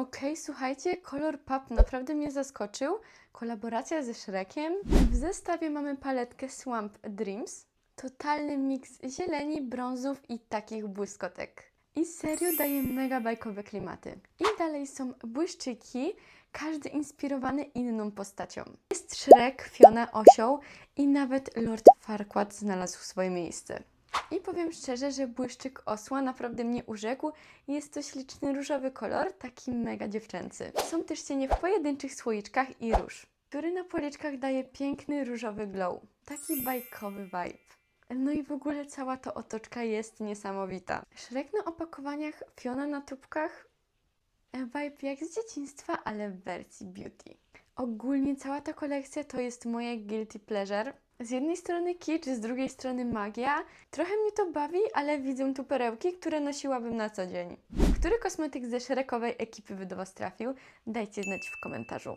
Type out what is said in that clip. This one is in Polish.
Okej, słuchajcie, kolor pap naprawdę mnie zaskoczył. Kolaboracja ze Shrekiem. W zestawie mamy paletkę Swamp Dreams. Totalny miks zieleni, brązów i takich błyskotek. I serio daje mega bajkowe klimaty. I dalej są błyszczyki, każdy inspirowany inną postacią. Jest Shrek, Fiona, Osioł i nawet Lord Farquaad znalazł swoje miejsce. I powiem szczerze, że błyszczyk osła naprawdę mnie urzekł. Jest to śliczny różowy kolor, taki mega dziewczęcy. Są też cienie w pojedynczych słoiczkach i róż, który na policzkach daje piękny różowy glow. Taki bajkowy vibe. No i w ogóle cała ta otoczka jest niesamowita. Szrek na opakowaniach, Fiona na tubkach. Vibe jak z dzieciństwa, ale w wersji beauty. Ogólnie cała ta kolekcja to jest moje guilty pleasure. Z jednej strony kicz, z drugiej strony magia. Trochę mnie to bawi, ale widzę tu perełki, które nosiłabym na co dzień. Który kosmetyk ze szerekowej ekipy by do Was trafił? Dajcie znać w komentarzu.